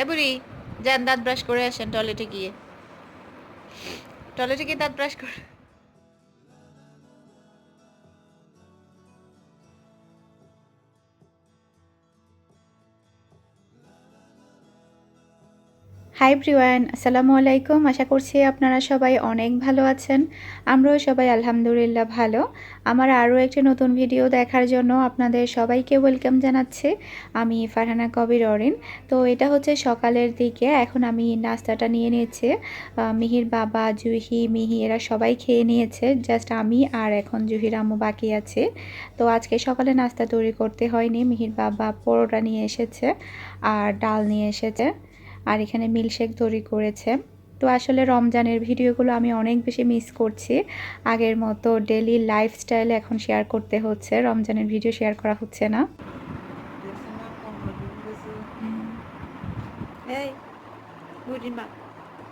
এ বুড়ি যান দাঁত ব্রাশ করে আসেন টয়লেটে গিয়ে। টয়লেটে গিয়ে দাঁত ব্রাশ করে হাই ব্রিওয়ান আসসালামু আলাইকুম। আশা করছি আপনারা সবাই অনেক ভালো আছেন। আমরাও সবাই আলহামদুলিল্লাহ ভালো। আমার আরও একটি নতুন ভিডিও দেখার জন্য আপনাদের সবাইকে ওয়েলকাম জানাচ্ছি। আমি ফারহানা কবির অরিন। তো এটা হচ্ছে সকালের দিকে। এখন আমি নাস্তাটা নিয়ে নিয়েছি। মিহির বাবা, জুহি, মিহি, এরা সবাই খেয়ে নিয়েছে। জাস্ট আমি আর এখন জুহির আম্মু বাকি আছে। তো আজকে সকালে নাস্তা তৈরি করতে হয়নি। মিহির বাবা পরোটা নিয়ে এসেছে আর ডাল নিয়ে এসেছে। আর এখানে মিল্কশেক তৈরি করেছে। তো আসলে রমজানের ভিডিওগুলো আমি অনেক বেশি মিস করছি। আগের মতো ডেলি লাইফস্টাইল এখন শেয়ার করতে হচ্ছে, রমজানের ভিডিও শেয়ার করা হচ্ছে না।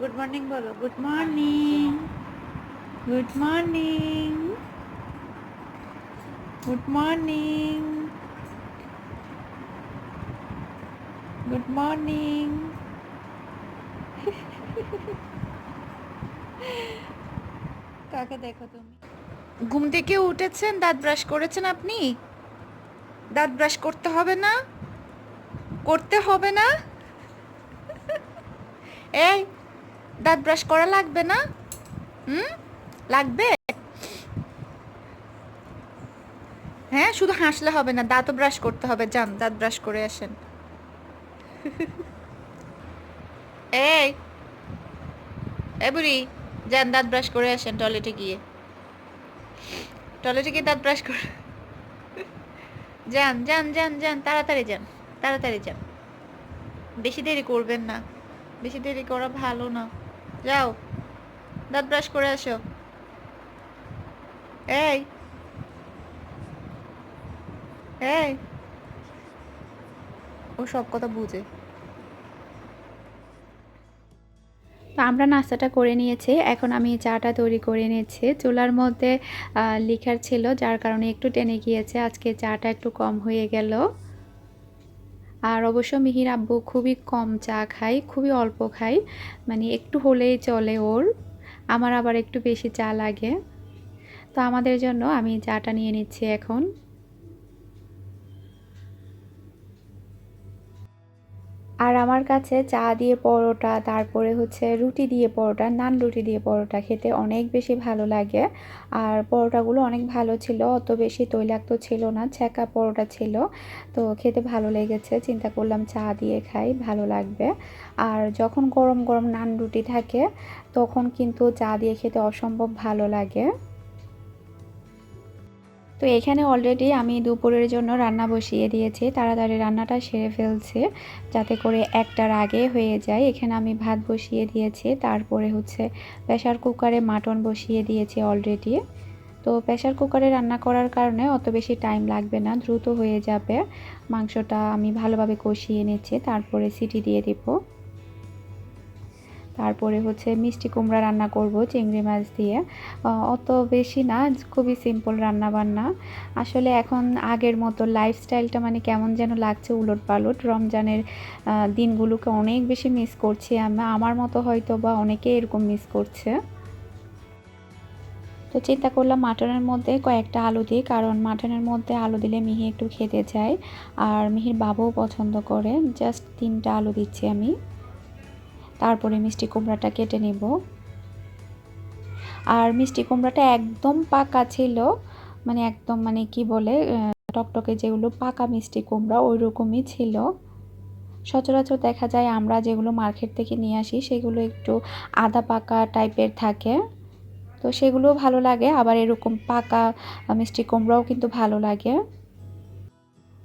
গুড মর্নিং বলো good morning good morning good morning good morning কাকে দেখো তুমি? ঘুম থেকে উঠেছেন, দাঁত ব্রাশ করেছেন আপনি? দাঁত ব্রাশ করতে হবে না? করতে হবে না? এই, দাঁত ব্রাশ করা লাগবে না? হুম? লাগবে? হ্যাঁ শুধু হাসলে হবে না, দাঁতও ব্রাশ করতে হবে, যান, দাঁত ব্রাশ করে আসেন। এই এ বুড়ি যান, দাঁত ব্রাশ করে আসেন টয়লেটে গিয়ে। টয়লেটে গিয়ে দাঁত ব্রাশ করে যান যান যান যান, তাড়াতাড়ি যান তাড়াতাড়ি যান। বেশি দেরি করবেন না, বেশি দেরি করা ভালো না। যাও, দাঁত ব্রাশ করে আসো। এই। এই। ও সব কথা বুঝে। তো আমরা নাস্তাটা করে নিয়েছি। এখন আমি চাটা তৈরি করে নিয়েছি চুলার মধ্যে লিখার ছিল, যার কারণে একটু টেনে গিয়েছে। আজকে চাটা একটু কম হয়ে গেল। আর অবশ্য মিহির আব্বু খুবই কম চা খায়, খুবই অল্প খায়। মানে একটু হলেই চলে ওর। আমার আবার একটু বেশি চা লাগে। তো আমাদের জন্য আমি চাটা নিয়ে নিচ্ছি এখন। আর আমার কাছে চা দিয়ে পরোটা, তারপরে হচ্ছে রুটি দিয়ে পরোটা, নান রুটি দিয়ে পরোটা খেতে অনেক বেশি ভালো লাগে। আর পরোটাগুলো অনেক ভালো ছিল, অত বেশি তৈলাক্ত ছিল না, ছ্যাঁকা পরোটা ছিল। তো খেতে ভালো লেগেছে, চিন্তা করলাম চা দিয়ে খাই, ভালো লাগবে। আর যখন গরম গরম নান রুটি থাকে, তখন কিন্তু চা দিয়ে খেতে অসম্ভব ভালো লাগে। তো এখানে অলরেডি আমি দুপুরের জন্য রান্না বসিয়ে দিয়েছি। তাড়াতাড়ি রান্নাটা সেরে ফেলছে যাতে করে একটার আগে হয়ে যায়। এখানে আমি ভাত বসিয়ে দিয়েছি, তারপরে হচ্ছে প্রেশার কুকারে মাটন বসিয়ে দিয়েছি অলরেডি তো প্রেশার কুকারে রান্না করার কারণে অত বেশি টাইম লাগবে না, দ্রুত হয়ে যাবে। মাংসটা আমি ভালোভাবে কষিয়ে নিচ্ছি, তারপরে সিটি দিয়ে দিব। তারপরে হচ্ছে মিষ্টি কুমড়া রান্না করব, চিংড়ি মাছ দিয়ে। অত বেশি না, খুবই সিম্পল রান্না বান্না আসলে এখন আগের মতো লাইফস্টাইলটা মানে কেমন যেন লাগছে উলট পালট রমজানের দিনগুলোকে অনেক বেশি মিস করছি আমি আমার মতো হয়তো বা অনেকে এরকম মিস করছে। তো চিন্তা করলাম মাটনের মধ্যে কয়েকটা আলু দিই, কারণ মাটনের মধ্যে আলু দিলে মিহি একটু খেতে চায়। আর মিহির বাবাও পছন্দ করে। জাস্ট তিনটা আলু দিচ্ছি আমি। তারপরে মিষ্টি কুমড়াটা কেটে নেব। আর মিষ্টি কুমড়াটা একদম পাকা ছিল মানে একদম মানে কি বলে টকটকে যেগুলো পাকা মিষ্টি কুমড়া ওই রকমই ছিল। সচরাচর দেখা যায় আমরা যেগুলো মার্কেট থেকে নিয়ে আসি, সেগুলো একটু আদা পাকা টাইপের থাকে। তো সেগুলো ভালো লাগে, আবার এরকম পাকা মিষ্টি কুমড়াও কিন্তু ভালো লাগে।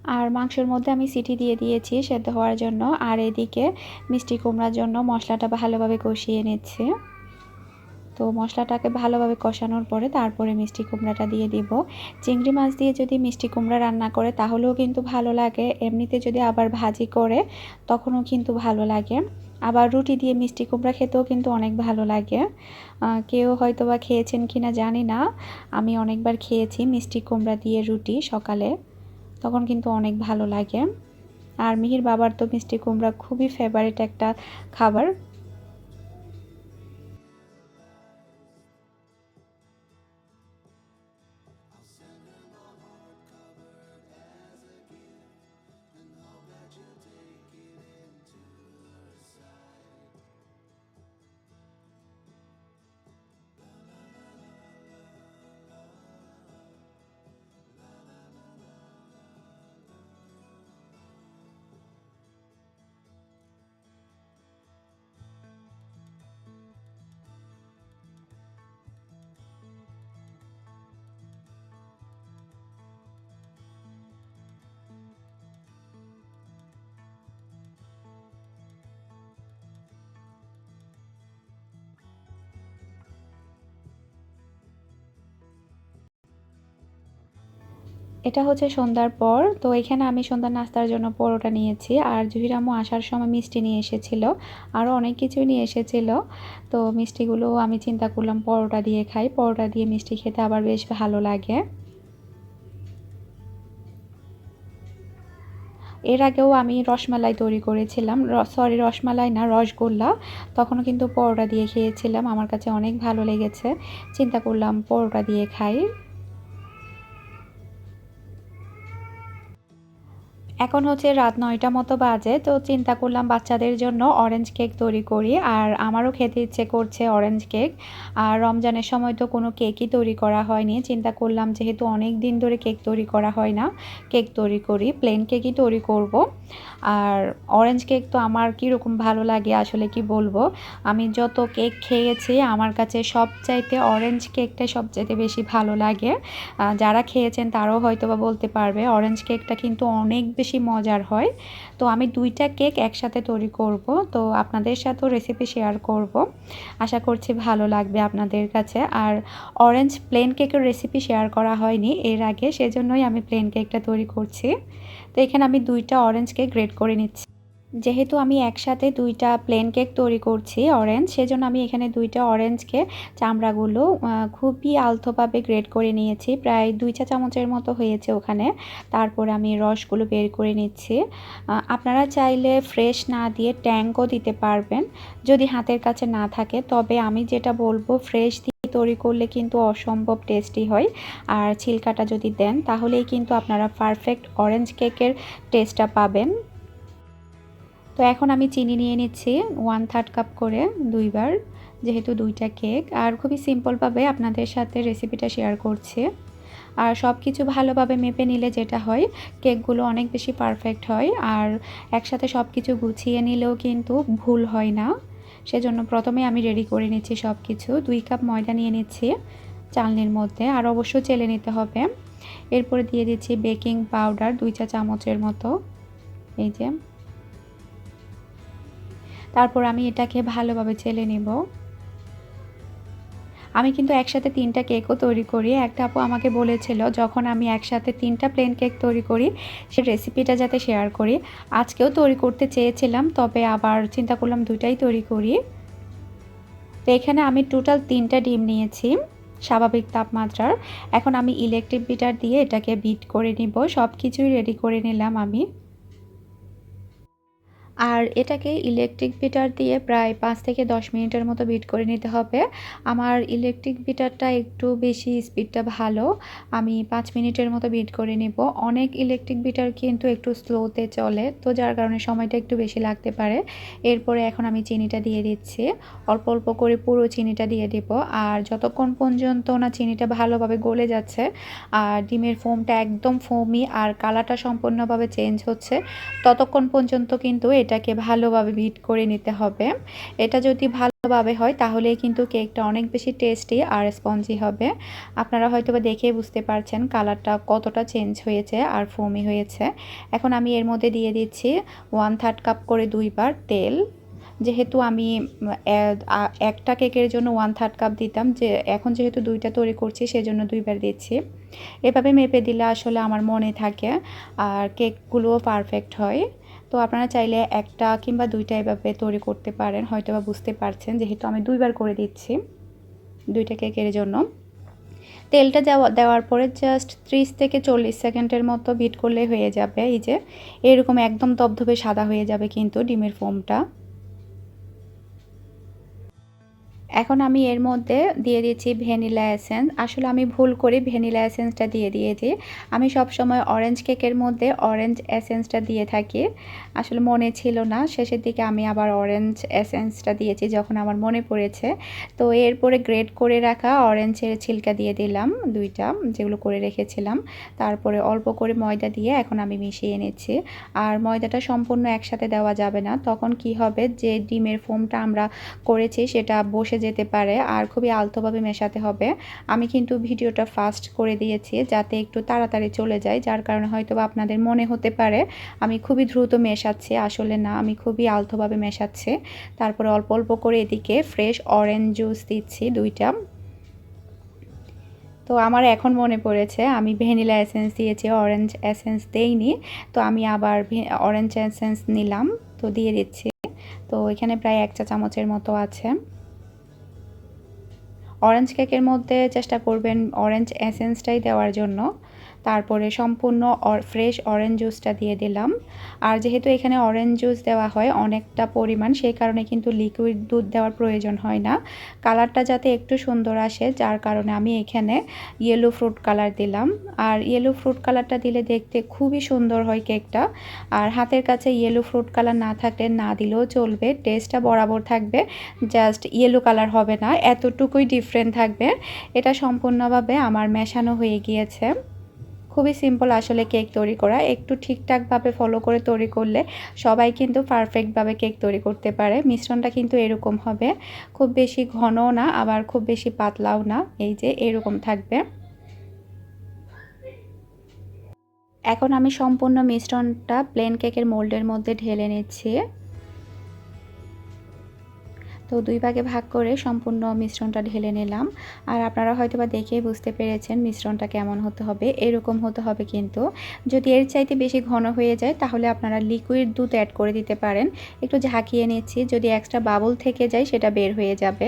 আর মাংসের মধ্যে আমি সিটি দিয়ে দিয়েছি সেদ্ধ হওয়ার জন্য। আর এদিকে মিষ্টি কুমড়ার জন্য মশলাটা ভালোভাবে কষিয়ে নিচ্ছে। তো মশলাটাকে ভালোভাবে কষানোর পরে তারপরে মিষ্টি কুমড়াটা দিয়ে দিব। চিংড়ি মাছ দিয়ে যদি মিষ্টি কুমড়া রান্না করে তাহলেও কিন্তু ভালো লাগে। এমনিতে যদি আবার ভাজি করে তখনও কিন্তু ভালো লাগে। আবার রুটি দিয়ে মিষ্টি কুমড়া খেতেও কিন্তু অনেক ভালো লাগে। কেউ হয়তো বা খেয়েছেন কি না জানি না। আমি অনেকবার খেয়েছি মিষ্টি কুমড়া দিয়ে রুটি সকালে। তখন কিন্তু অনেক ভালো লাগে। আর মিহির বাবার তো মিষ্টি কুমড়া খুবই ফেভারিট একটা খাবার। এটা হচ্ছে সন্ধ্যার পর। তো এখানে আমি সন্ধ্যার নাস্তার জন্য পরোটা নিয়েছি। আর জহিরামু আসার সময় মিষ্টি নিয়ে এসেছিল। আরও অনেক কিছু নিয়ে এসেছিল। তো মিষ্টিগুলো আমি চিন্তা করলাম পরোটা দিয়ে খাই। পরোটা দিয়ে মিষ্টি খেতে আবার বেশ ভালো লাগে। এর আগেও আমি রসমালাই তৈরি করেছিলাম। সরি রসমালাই না, রসগোল্লা। তখনও কিন্তু পরোটা দিয়ে খেয়েছিলাম। আমার কাছে অনেক ভালো লেগেছে। চিন্তা করলাম পরোটা দিয়ে খাই। এখন হচ্ছে রাত নয়টা মতো বাজে, তো চিন্তা করলাম বাচ্চাদের জন্য অরেঞ্জ কেক তৈরি করি, আর আমারও খেতে ইচ্ছে করছে অরেঞ্জ কেক আর রমজানের সময় তো কোনো কেকই তৈরি করা হয়নি। চিন্তা করলাম যেহেতু অনেক দিন ধরে কেক তৈরি করা হয় না কেক তৈরি করি প্লেন কেকই তৈরি করব। আর অরেঞ্জ কেক তো আমার কীরকম ভালো লাগে আসলে কি বলব? আমি যত কেক খেয়েছি, আমার কাছে সবচাইতে অরেঞ্জ কেকটাই সবচাইতে বেশি ভালো লাগে। যারা খেয়েছেন তারাও হয়তো বা বলতে পারবে অরেঞ্জ কেকটা কিন্তু অনেক বেশি মজার হয়। তো আমি দুইটা কেক একসাথে তৈরি করব। তো আপনাদের সাথেও রেসিপি শেয়ার করব। আশা করছি ভালো লাগবে আপনাদের কাছে। আর অরেঞ্জ প্লেন কেকের রেসিপি শেয়ার করা হয়নি এর আগে, সেজন্যই আমি প্লেন কেকটা তৈরি করছি। তো এখানে আমি দুইটা অরেঞ্জ কেক গ্রেড করে নিচ্ছি। যেহেতু আমি একসাথে দুইটা প্লেন কেক তৈরি করছি অরেঞ্জ সেজন্য আমি এখানে দুইটা অরেঞ্জকে চামড়াগুলো খুবই আলতোভাবে গ্রেড করে নিয়েছি। প্রায় দুই চা চামচের মতো হয়েছে ওখানে। তারপর আমি রসগুলো বের করে নিচ্ছি। আপনারা চাইলে ফ্রেশ না দিয়ে ট্যাঙ্কও দিতে পারবেন। যদি হাতের কাছে না থাকে, তবে আমি যেটা বলব ফ্রেশ দিয়ে তৈরি করলে কিন্তু অসম্ভব টেস্টি হয়। আর ছিলকাটা যদি দেন, তাহলেই কিন্তু আপনারা পারফেক্ট অরেঞ্জ কেকের টেস্টটা পাবেন। তো এখন আমি চিনি নিয়ে নিচ্ছি ওয়ান থার্ড কাপ করে দুইবার, যেহেতু দুইটা কেক আর খুবই সিম্পলভাবে আপনাদের সাথে রেসিপিটা শেয়ার করছি। আর সব কিছু ভালোভাবে মেপে নিলে যেটা হয় কেকগুলো অনেক বেশি পারফেক্ট হয়। আর একসাথে সব কিছু গুছিয়ে নিলেও কিন্তু ভুল হয় না। সেজন্য প্রথমে আমি রেডি করে নিচ্ছি সব কিছু দুই কাপ ময়দা নিয়ে নিচ্ছি চালনির মধ্যে। আর অবশ্যই চেলে নিতে হবে। এরপরে দিয়ে দিচ্ছি বেকিং পাউডার দুই চা চামচের মতো। এই যে তারপর আমি এটাকে ভালোভাবে চেলে নেব। আমি কিন্তু একসাথে তিনটা কেকও তৈরি করি। একটা আপু আমাকে বলেছিল, যখন আমি একসাথে তিনটা প্লেন কেক তৈরি করি, সে রেসিপিটা যাতে শেয়ার করি। আজকেও তৈরি করতে চেয়েছিলাম, তবে আবার চিন্তা করলাম দুইটাই তৈরি করি। তো এখানে আমি টোটাল তিনটা ডিম নিয়েছি, স্বাভাবিক তাপমাত্রার। এখন আমি ইলেকট্রিক বিটার দিয়ে এটাকে বিট করে নিব। সব কিছুই রেডি করে নিলাম আমি। আর এটাকে ইলেকট্রিক বিটার দিয়ে প্রায় পাঁচ থেকে দশ মিনিটের মতো বিট করে নিতে হবে। আমার ইলেকট্রিক বিটারটা একটু বেশি স্পিডটা ভালো। আমি পাঁচ মিনিটের মতো বিট করে নেব। অনেক ইলেকট্রিক বিটার কিন্তু একটু স্লোতে চলে, তো যার কারণে সময়টা একটু বেশি লাগতে পারে। এরপরে এখন আমি চিনিটা দিয়ে দিচ্ছি। অল্প অল্প করে পুরো চিনিটা দিয়ে দেব। আর যতক্ষণ পর্যন্ত না চিনিটা ভালোভাবে গলে যাচ্ছে, আর ডিমের ফোমটা একদম ফোমি আর কালারটা সম্পূর্ণভাবে চেঞ্জ হচ্ছে, ততক্ষণ পর্যন্ত কিন্তু এটাকে ভালোভাবে বিট করে নিতে হবে। এটা যদি ভালোভাবে হয়, তাহলে কিন্তু কেকটা অনেক বেশি টেস্টি আর স্পঞ্জি হবে। আপনারা হয়তো বা দেখে বুঝতে পারছেন কালারটা কতটা চেঞ্জ হয়েছে আর ফোমি হয়েছে। এখন আমি এর মধ্যে দিয়ে দিচ্ছি ওয়ান থার্ড কাপ করে দুইবার তেল। যেহেতু আমি একটা কেকের জন্য ওয়ান থার্ড কাপ দিতাম, যে এখন যেহেতু দুইটা তৈরি করছি, সেজন্য দুইবার দিচ্ছি। এভাবে মেপে দিলে আসলে আমার মনে থাকে আর কেকগুলোও পারফেক্ট হয়। তো আপনারা চাইলে একটা কিংবা দুইটা এভাবে তৈরি করতে পারেন হয়তো বা বুঝতে পারছেন, যেহেতু আমি দুইবার করে দিচ্ছি দুইটা কেকের জন্য। তেলটা দেওয়া, দেওয়ার পরে জাস্ট ত্রিশ থেকে চল্লিশ সেকেন্ডের মতো বিট করলে হয়ে যাবে। এই যে, এরকম একদম দবধবে সাদা হয়ে যাবে কিন্তু ডিমের ফোমটা এখন আমি এর মধ্যে দিয়ে দিচ্ছি ভ্যানিলা এসেন্স। আসলে আমি ভুল করে ভ্যানিলা এসেন্সটা দিয়ে দিয়েছি। আমি সব সময় অরেঞ্জ কেকের মধ্যে অরেঞ্জ এসেন্সটা দিয়ে থাকি। আসলে মনে ছিল না, শেষের দিকে আমি আবার অরেঞ্জ এসেন্সটা দিয়েছি যখন আমার মনে পড়েছে। তো এরপরে গ্রেড করে রাখা অরেঞ্জের ছিলকা দিয়ে দিলাম দুইটা, যেগুলো করে রেখেছিলাম। তারপরে অল্প করে ময়দা দিয়ে এখন আমি মিশিয়ে নিচ্ছি। আর ময়দাটা সম্পূর্ণ একসাথে দেওয়া যাবে না। তখন কি হবে? যে ডিমের ফোমটা আমরা করেছি সেটা বসে যেতে পারে আর খুবই আলতোভাবে মেশাতে হবে। আমি কিন্তু ভিডিওটা ফাস্ট করে দিয়েছি যাতে একটু তাড়াতাড়ি চলে যায়, যার কারণে হয়তো আপনাদের মনে হতে পারে আমি খুবই দ্রুত মেশাচ্ছি। আসলে না, আমি খুবই আলতোভাবে মেশাচ্ছি। তারপরে অল্প অল্প করে এদিকে ফ্রেশ অরেঞ্জ জুস দিচ্ছি দুইটা। তো আমার এখন মনে পড়েছে, আমি ভ্যানিলা এসেন্স দিয়েছি, অরেঞ্জ এসেন্স দেইনি। তো আমি আবার অরেঞ্জ এসেন্স নিলাম, তো দিয়ে দিচ্ছি। তো এখানে প্রায় এক চা চামচের মতো আছে। অরেঞ্জ কেকের মধ্যে চেষ্টা করবেন অরেঞ্জ এসেন্সটাই দেওয়ার জন্য। তারপরে সম্পূর্ণ ফ্রেশ অরেঞ্জ জুসটা দিয়ে দিলাম। আর যেহেতু এখানে অরেঞ্জ জুস দেওয়া হয়, অনেকটা পরিমাণ, সেই কারণে কিন্তু লিকুইড দুধ দেওয়ার প্রয়োজন হয় না। কালারটা যাতে একটু সুন্দর আসে, যার কারণে আমি এখানে ইয়েলো ফ্রুট কালার দিলাম। আর ইয়েলো ফ্রুট কালারটা দিলে দেখতে খুবই সুন্দর হয় কেকটা আর হাতের কাছে ইয়েলো ফ্রুট কালার না থাকলে না দিলেও চলবে টেস্টটা বরাবর থাকবে জাস্ট ইয়েলো কালার হবে না, এতটুকুই ডিফারেন্ট থাকবে। এটা সম্পূর্ণভাবে আমার মেশানো হয়ে গিয়েছে। খুবই সিম্পল আসলে কেক তৈরি করা। একটু ঠিকঠাকভাবে ফলো করে তৈরি করলে সবাই কিন্তু পারফেক্টভাবে কেক তৈরি করতে পারে। মিশ্রণটা কিন্তু এরকম হবে। খুব বেশি ঘনও না, আবার খুব বেশি পাতলাও না। এই যে এরকম থাকবে। এখন আমি সম্পূর্ণ মিশ্রণটা প্লেন কেকের মোল্ডের মধ্যে ঢেলে নিচ্ছি। তো দুই ভাগে ভাগ করে সম্পূর্ণ মিশ্রণটা ঢেলে নিলাম। আর আপনারা হয়তো বা দেখেই বুঝতে পেরেছেন মিশ্রণটা কেমন হতে হবে, এরকম হতে হবে কিন্তু। যদি এর চাইতে বেশি ঘন হয়ে যায়, তাহলে আপনারা লিকুইড দুধ অ্যাড করে দিতে পারেন। একটু ঝাঁকিয়ে নিচ্ছি, যদি এক্সট্রা বাবল থেকে যায়, সেটা বের হয়ে যাবে।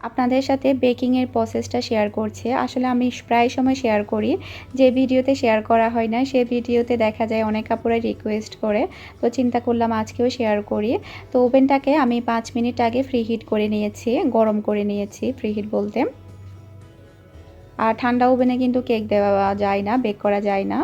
আপনাদের সাথে বেকিংয়ের প্রসেসটা শেয়ার করছে। আসলে আমি প্রায় সময় শেয়ার করি। যে ভিডিওতে শেয়ার করা হয় না, সে ভিডিওতে দেখা যায় অনেক কাপড়ে রিকোয়েস্ট করে। তো চিন্তা করলাম আজকেও শেয়ার করি। তো ওভেনটাকে আমি পাঁচ মিনিট আগে ফ্রি হিট করে নিয়েছি, গরম করে নিয়েছি ফ্রি হিট বলতে। আর ঠান্ডা ওভেনে কিন্তু কেক দেওয়া যায় না বেক করা যায় না।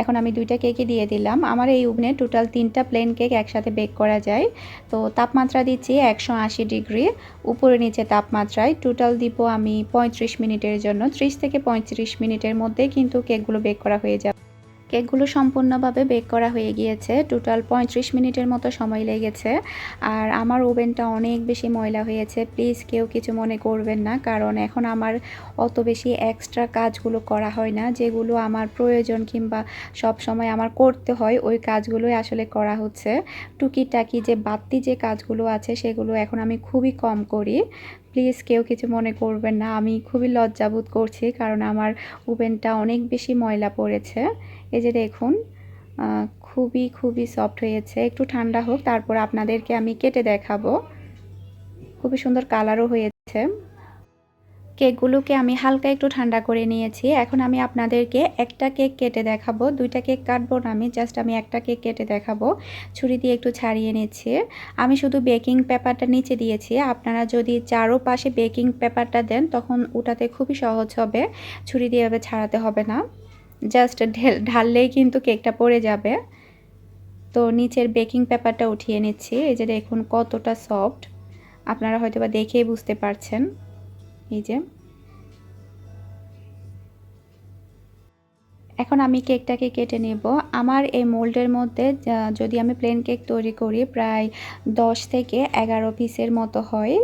এখন আমি দুইটা কেকই দিয়ে দিলাম। আমার এই ওভেনে টোটাল তিনটা প্লেন কেক একসাথে বেক করা যায়। তো তাপমাত্রা দিচ্ছি একশো আশি ডিগ্রি উপরে নিচে তাপমাত্রায় টোটাল দিব আমি পঁয়ত্রিশ মিনিটের জন্য। ত্রিশ থেকে পঁয়ত্রিশ মিনিটের মধ্যে কিন্তু কেকগুলো বেক করা হয়ে যাবে। কেকগুলো সম্পূর্ণভাবে বেক করা হয়ে গিয়েছে। টোটাল পঁয়ত্রিশ মিনিটের মতো সময় লেগেছে। আর আমার ওভেনটা অনেক বেশি ময়লা হয়েছে। প্লিজ কেউ কিছু মনে করবেন না, কারণ এখন আমার অত বেশি এক্সট্রা কাজগুলো করা হয় না, যেগুলো আমার প্রয়োজন কিংবা সব সময় আমার করতে হয়, ওই কাজগুলোই আসলে করা হচ্ছে। টুকিটাকি যে বাড়তি যে কাজগুলো আছে, সেগুলো এখন আমি খুবই কম করি। প্লিজ কেউ কিছু মনে করবেন না, আমি খুবই লজ্জাবোধ করছি, কারণ আমার ওভেনটা অনেক বেশি ময়লা পড়েছে। এই যে দেখুন খুবই খুবই সফট হয়েছে। একটু ঠান্ডা হোক, তারপর আপনাদেরকে আমি কেটে দেখাবো। খুবই সুন্দর কালারও হয়েছে। কেকগুলোকে আমি হালকা একটু ঠান্ডা করে নিয়েছি। এখন আমি আপনাদেরকে একটা কেক কেটে দেখাবো। দুইটা কেক কাটবো না আমি জাস্ট আমি একটা কেক কেটে দেখাবো। ছুরি দিয়ে একটু ছাড়িয়ে নিচ্ছি। আমি শুধু বেকিং পেপারটা নিচে দিয়েছি। আপনারা যদি চারো পাশে বেকিং পেপারটা দেন, তখন ওটাতে খুবই সহজ হবে। ছুরি দিয়ে এভাবে ছাড়াতে হবে না। জাস্ট ঢাললেই কিন্তু কেকটা পড়ে যাবে। তো নিচের বেকিং পেপারটা উঠিয়ে নিচ্ছি। এই যে দেখুন কতটা সফট আপনারা হয়তো বা দেখেই বুঝতে পারছেন। এই যে। এখন আমি কেকটাকে কেটে নেব। আমার এই মোল্ডের মধ্যে যদি আমি প্লেন কেক তৈরি করি, প্রায় দশ থেকে এগারো পিসের মতো হয়।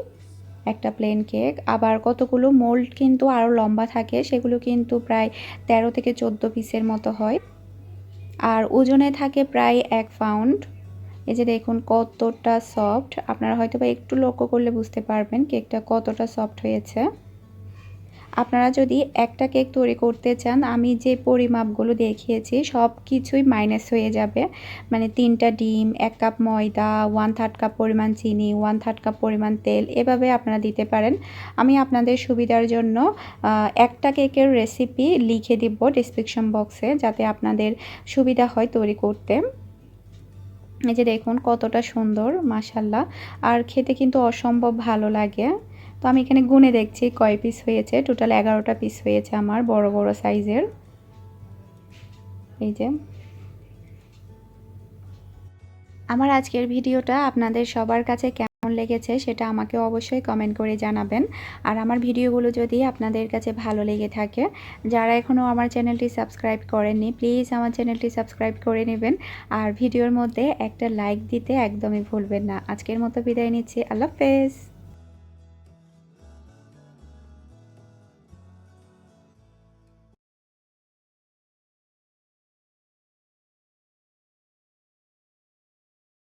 একটা প্লেন কেক আবার কতগুলো মোল্ড কিন্তু আরও লম্বা থাকে, সেগুলো কিন্তু প্রায় তেরো থেকে চোদ্দ পিসের মতো হয়। আর ওজনে থাকে প্রায় এক পাউন্ড এই যে দেখুন কতটা সফট আপনারা হয়তো বা একটু লক্ষ্য করলে বুঝতে পারবেন কেকটা কতটা সফট হয়েছে। আপনারা যদি একটা কেক তৈরি করতে চান, আমি যে পরিমাপগুলো দেখিয়েছি, সব কিছুই মাইনাস হয়ে যাবে। মানে তিনটা ডিম, এক কাপ ময়দা ওয়ান থার্ড কাপ পরিমাণ চিনি ওয়ান থার্ড কাপ পরিমাণ তেল, এভাবে আপনারা দিতে পারেন। আমি আপনাদের সুবিধার জন্য একটা কেকের রেসিপি লিখে দিব ডিসক্রিপশন বক্সে যাতে আপনাদের সুবিধা হয় তৈরি করতে। এই যে দেখুন কতটা সুন্দর মাসাল্লাহ আর খেতে কিন্তু অসম্ভব ভালো লাগে। তো আমি এখানে গুনে দেখছি কয় পিস হয়েছে। টোটাল এগারোটা পিস হয়েছে আমার, বড় বড় সাইজের এই যে। আমার আজকের ভিডিওটা আপনাদের সবার কাছে কেমন লেগেছে সেটা আমাকে অবশ্যই কমেন্ট করে জানাবেন। আর আমার ভিডিওগুলো যদি আপনাদের কাছে ভালো লেগে থাকে, যারা এখনও আমার চ্যানেলটি সাবস্ক্রাইব করেননি প্লিজ আমার চ্যানেলটি সাবস্ক্রাইব করে নেবেন। আর ভিডিওর মধ্যে একটা লাইক দিতে একদমই ভুলবেন না। আজকের মতো বিদায় নিচ্ছি। আল্লাহ হাফেজ।